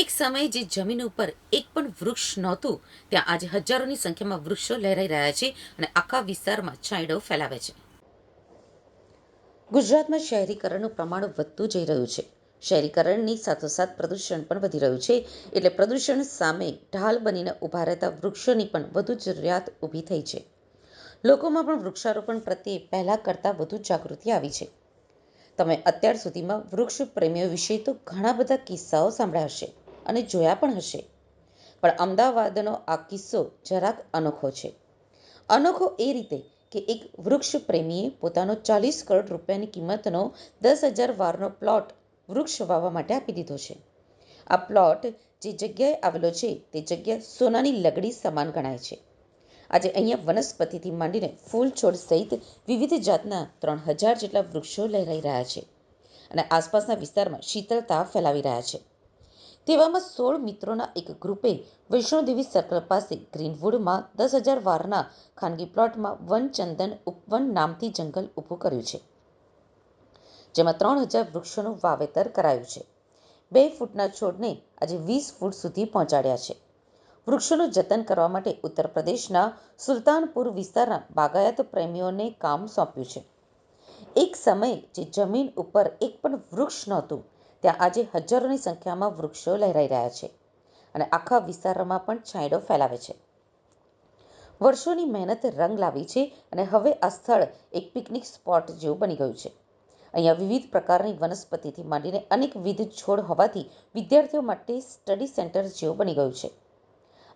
એક સમયે જે જમીન ઉપર એક પણ વૃક્ષ નહોતું, ત્યાં આજે હજારોની સંખ્યામાં વૃક્ષો લહેરાઈ રહ્યા છે અને આખા વિસ્તારમાં છાંયડો ફેલાવે છે. ગુજરાતમાં શહેરીકરણનું પ્રમાણ વધતું જઈ રહ્યું છે. શહેરીકરણની સાથોસાથ પ્રદૂષણ પણ વધી રહ્યું છે. એટલે પ્રદૂષણ સામે ઢાલ બનીને ઊભા રહેતા વૃક્ષોની પણ વધુ જરૂરિયાત ઊભી થઈ છે. લોકોમાં પણ વૃક્ષારોપણ પ્રત્યે પહેલાં કરતાં વધુ જાગૃતિ આવી છે. તમે અત્યાર સુધીમાં વૃક્ષ પ્રેમીઓ વિશે તો ઘણા બધા કિસ્સાઓ સાંભળ્યા હશે. અને જોયા પણ હશે. પણ અમદાવાદનો આ કિસ્સો જરાક અનોખો છે. અનોખો એ રીતે કે એક વૃક્ષ પ્રેમીએ પોતાનો ચાલીસ કરોડ રૂપિયાની કિંમતનો દસ હજાર વારનો પ્લોટ વૃક્ષ વાવવા માટે આપી દીધો છે. આ પ્લોટ જે જગ્યાએ આવેલો છે તે જગ્યા સોનાની લગડી સમાન ગણાય છે. આજે અહીંયા વનસ્પતિથી માંડીને ફૂલ છોડ સહિત વિવિધ જાતના ત્રણ હજાર જેટલા વૃક્ષો લહેરાઈ રહ્યા છે. અને આસપાસના વિસ્તારમાં શીતળતા ફેલાવી રહ્યા છે. તેવામાં સોળ મિત્રોના એક ગ્રુપે વૈષ્ણોદેવી સર્કલ પાસે ગ્રીનવુડમાં દસ હજાર વારના ખાનગી પ્લોટમાં વનચંદન ઉપવન નામથી જંગલ ઊભું કર્યું છે. જેમાં ત્રણ હજાર વૃક્ષોનું વાવેતર કરાયું છે. બે ફૂટના છોડને આજે વીસ ફૂટ સુધી પહોંચાડ્યા છે. વૃક્ષોનું જતન કરવા માટે ઉત્તર પ્રદેશના સુલતાનપુર વિસ્તારના બાગાયત પ્રેમીઓને કામ સોંપ્યું છે. એક સમયે જે જમીન ઉપર એક પણ વૃક્ષ નહોતું ત્યાં આજે હજારોની સંખ્યામાં વૃક્ષો લહેરાઈ રહ્યા છે અને આખા વિસ્તારોમાં પણ છાંયડો ફેલાવે છે. વર્ષોની મહેનત રંગ લાવી છે અને હવે આ સ્થળ એક પિકનિક સ્પોટ જેવું બની ગયું છે. અહીંયા વિવિધ પ્રકારની વનસ્પતિથી માંડીને અનેકવિધ છોડ હોવાથી વિદ્યાર્થીઓ માટે સ્ટડી સેન્ટર જેવું બની ગયું છે.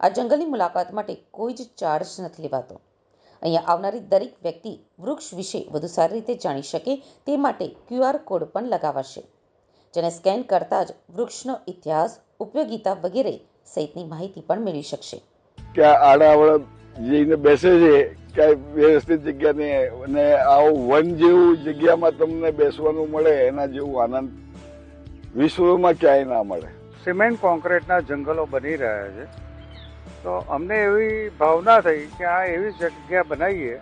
આ જંગલની મુલાકાત માટે કોઈ જ ચાર્જ નથી લેવાતો. અહીંયા આવનારી દરેક વ્યક્તિ વૃક્ષ વિશે વધુ સારી રીતે જાણી શકે તે માટે ક્યુઆર કોડ પણ લગાવાશે. જેને સ્કેન કરતાં જ વૃક્ષનો ઇતિહાસ ઉપયોગિતા વગેરે સહિતની માહિતી પણ મેળવી શકશે. કે આડાવડા જઈને બેસે છે ક્યાંય વ્યવસ્થિત જગ્યા ને અને આવું વન જેવું જગ્યામાં તમને બેસવાનું મળે એના જેવું આનંદ વિશ્વમાં ક્યાંય ના મળે. સિમેન્ટ કોન્ક્રીટના જંગલો બની રહ્યા છે. તો અમને એવી ભાવના થઈ કે આ એવી જગ્યા બનાવીએ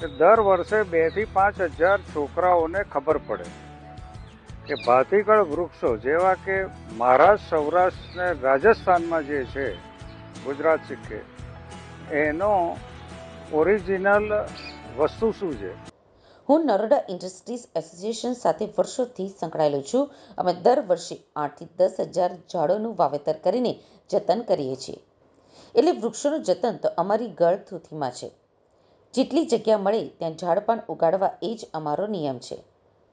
કે દર વર્ષે બેથી પાંચ હજાર છોકરાઓને ખબર પડે. કે ભાતીકળ વૃક્ષો જેવા કે મહારાષ્ટ્ર સૌરાષ્ટ્ર ને રાજસ્થાનમાં જે છે, ગુજરાત સિક્કે એનો ઓરિજિનલ વસ્તુ શું છે? હું નરોડા ઇન્ડસ્ટ્રીઝ એસોસિએશન સાથે વર્ષોથી સંકળાયેલો છું. અમે દર વર્ષે આઠથી દસ હજાર ઝાડોનું વાવેતર કરીને જતન કરીએ છીએ. એટલે વૃક્ષોનું જતન તો અમારી ગળથૂથીમાં છે. જેટલી જગ્યા મળે ત્યાં ઝાડ પણ ઉગાડવા એ જ અમારો નિયમ છે.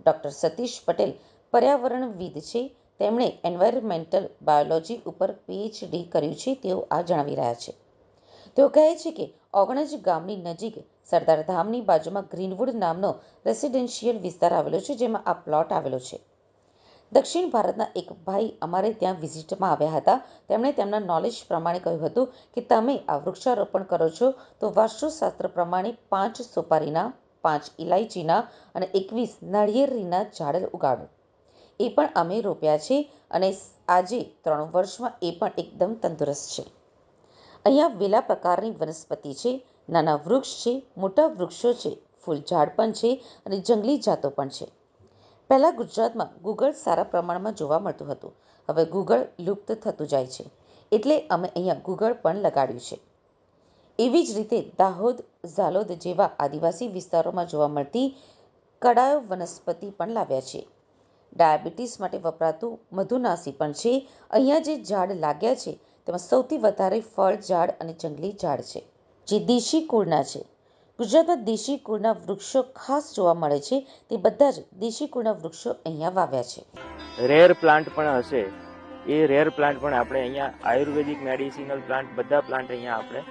ડૉક્ટર સતીશ પટેલ પર્યાવરણવિદ છે. તેમણે એન્વાયરમેન્ટલ બાયોલોજી ઉપર પીએચડી કર્યું છે તેઓ આ જણાવી રહ્યા છે. તેઓ કહે છે કે ઓગણજ ગામની નજીક સરદાર ધામની બાજુમાં ગ્રીનવુડ નામનો રેસિડેન્શિયલ વિસ્તાર આવેલો છે, જેમાં આ પ્લોટ આવેલો છે. દક્ષિણ ભારતના એક ભાઈ અમારે ત્યાં વિઝિટમાં આવ્યા હતા. તેમણે તેમના નોલેજ પ્રમાણે કહ્યું હતું કે તમે આ વૃક્ષારોપણ કરો છો તો વાસ્તુશાસ્ત્ર પ્રમાણે પાંચ સોપારીના, પાંચ ઇલાયચીના અને એકવીસ નાળિયેરીના ઝાડ ઉગાડો. એ પણ અમે રોપ્યા છે અને આજે ત્રણ વર્ષમાં એ પણ એકદમ તંદુરસ્ત છે. અહીંયા વેલા પ્રકારની વનસ્પતિ છે, નાના વૃક્ષ છે, મોટા વૃક્ષો છે, ફૂલ ઝાડ પણ છે અને જંગલી જાતો પણ છે. પહેલાં ગુજરાતમાં ગુગળ સારા પ્રમાણમાં જોવા મળતું હતું. હવે ગુગળ લુપ્ત થતું જાય છે. એટલે અમે અહીંયા ગુગળ પણ લગાડ્યું છે. એવી જ રીતે દાહોદ, ઝાલોદ જેવા આદિવાસી વિસ્તારોમાં જોવા મળતી કડાયો વનસ્પતિ પણ લાવ્યા છે. ડાયાબિટીસ માટે વપરાતું મધુનાસી પણ છે. અહીંયા જે ઝાડ લાગ્યા છે, તેમાં સૌથી વધારે ફળ, ઝાડ અને જંગલી ઝાડ છે, જે દેશી કુળના છે. ગુજરાતમાં દેશી કુળના વૃક્ષો ખાસ જોવા મળે છે. તે બધા જ દેશી કુળના વૃક્ષો અહીંયા વાવ્યા છે. રેર પ્લાન્ટ પણ હશે. એ રેર પ્લાન્ટ પણ આપણે અહીંયા આયુર્વેદિક મેડિસિનલ પ્લાન્ટ, બધા પ્લાન્ટ અહીંયા આપણે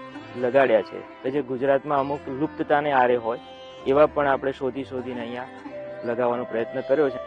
લગાડ્યા છે. કે જે ગુજરાતમાં અમુક લુપ્તતાને આરે હોય, એવા પણ આપણે શોધી શોધીને અહીંયા લગાવવાનો પ્રયત્ન કર્યો છે.